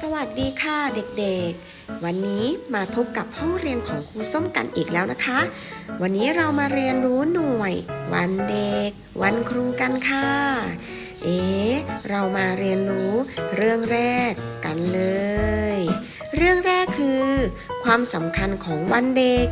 สวัสดีค่ะเด็กๆ วันนี้มาพบกับห้องเรียนของครูส้มกันอีกแล้วนะคะ วันนี้เรามาเรียนรู้หน่วย วันเด็ก วันครูกันค่ะ เอ๊ะเรามาเรียนรู้เรื่องแรกกันเลย เรื่องแรกคือ ความสำคัญของวันเด็ก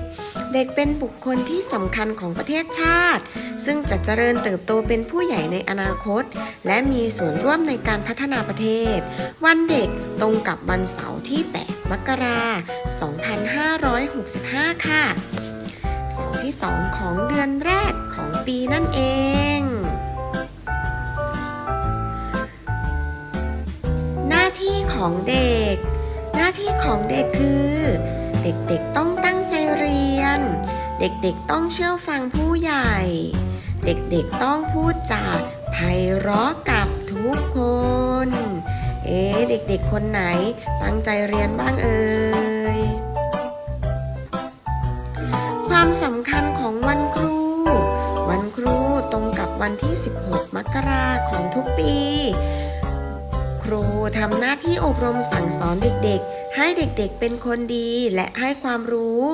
เด็กเป็นบุคคลที่สำคัญของประเทศชาติ ซึ่งจะเจริญเติบโตเป็นผู้ใหญ่ในอนาคต และมีส่วนร่วมในการพัฒนาประเทศ วันเด็กตรงกับวันเสาร์ที่ 8 มกราคม 2565 ค่ะเสาร์ที่ 2 ของเดือนแรกของปีนั่นเองหน้าที่ของเด็ก หน้าที่ของเด็กคือ เด็กๆต้อง เด็กๆต้องเชื่อฟังผู้ใหญ่ เด็กๆต้องพูดจาไพเราะกับทุกคน เอ๊ะเด็กๆคนไหนตั้งใจเรียนบ้างเอ่ย ความสำคัญของวันครู วันครูตรงกับวันที่ 16 มกราของทุกปี ครูทำหน้าที่อบรมสั่งสอนเด็กๆ ให้เด็กๆเป็นคนดีและให้ความรู้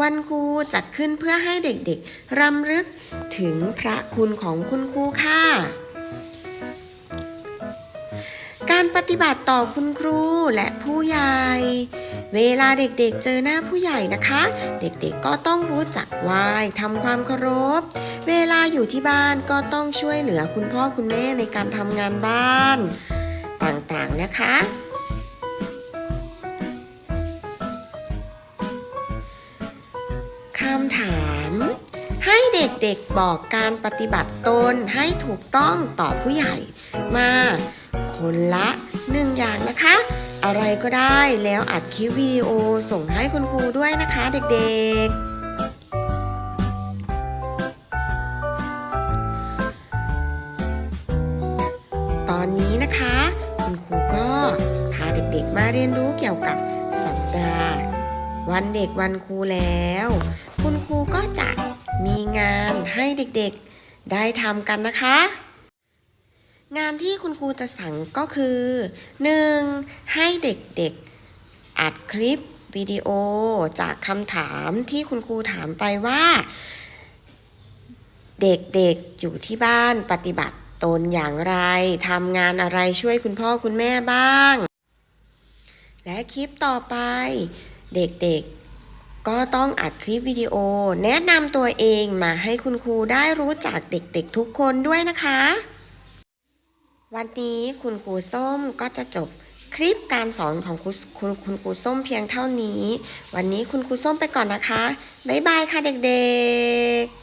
วันครูจัดขึ้นเพื่อให้เด็กๆรำลึกถึงพระคุณของคุณครูค่ะ การปฏิบัติต่อคุณครูและผู้ใหญ่ เวลาเด็กๆเจอหน้าผู้ใหญ่นะคะ เด็กๆก็ต้องรู้จักไหว้ทำความเคารพ เวลาอยู่ที่บ้านก็ต้องช่วยเหลือคุณพ่อคุณแม่ในการทำงานบ้าน ต่างๆนะคะำถาม ให้เด็กๆบอกการปฏิบัติตนให้ถูกต้องต่อผู้ใหญ่ มา คนละหนึ่งอย่างนะคะ อะไรก็ได้แล้วอัดคลิปวิดีโอส่งให้คุณครูด้วยนะคะเด็กๆตอนนี้นะคะ คุณครูก็พาเด็กๆมาเรียนรู้เกี่ยวกับสัปดาห์ วันเด็กวันครูแล้ว คุณครูก็จะมีงานให้เด็กๆได้ทำกันนะคะ งานที่คุณครูจะสั่งก็คือ 1. ให้เด็กๆ อัดคลิปวิดีโอจากคำถามที่คุณครูถามไปว่า เด็กๆอยู่ที่บ้านปฏิบัติตนอย่างไรทำงานอะไรช่วยคุณพ่อคุณแม่บ้าง และคลิปต่อไป เด็กๆ ก็ต้องอัดคลิปวิดีโอ แนะนำตัวเองมาให้คุณครูได้รู้จักเด็กๆทุกคนด้วยนะคะ วันนี้คุณครูส้มก็จะจบคลิปการสอนของคุณคุณคุณครูส้มเพียงเท่านี้ วันนี้คุณครูส้มไปก่อนนะคะ บ๊ายบายค่ะเด็กๆ